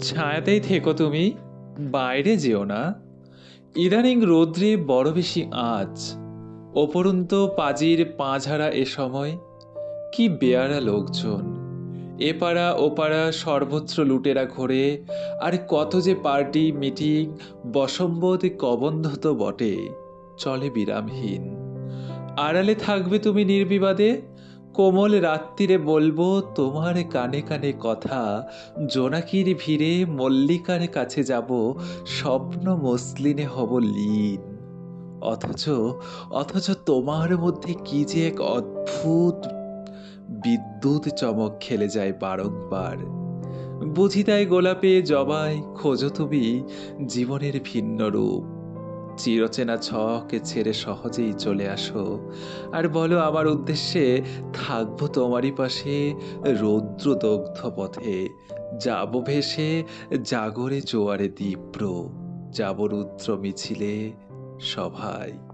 ছায়াতেই থেকো তুমি, বাইরে যেও না। ইদানিং রৌদ্রে বড় বেশি আজ। ওপরন্ত পাজির পাঁঝাড়া এ সময়, কি বেয়ারা লোকজন। এপাড়া ওপাড়া সর্বত্র লুটেরা ঘোরে, আর কত যে পার্টি, মিটিং বসম্বদ কবন্ধ তো বটে, চলে বিরামহীন। আড়ালে থাকবে তুমি নির্বিবাদে কোমল রাত্রিরে বলব তোমার কানে কানে কথা। জোনাকির ভিড়ে মল্লিকার কাছে যাব, স্বপ্ন মসলিনে হব লীন। অথচ অথচ তোমার মধ্যে কি যে এক অদ্ভুত বিদ্যুৎ চমক খেলে যায় বারংবার। বুঝি তাই গোলাপে জবাই, খোঁজো তুমি জীবনের ভিন্ন রূপ। চিরচেনা ছকে ছেড়ে সহজেই চলে আসো। আর বলো আমার উদ্দেশ্যে, থাকব তোমারই পাশে রৌদ্রদগ্ধ পথে। যাব ভেসে, জাগরে জোয়ারে তীব্র যাব রুদ্র মিছিলে সভায়।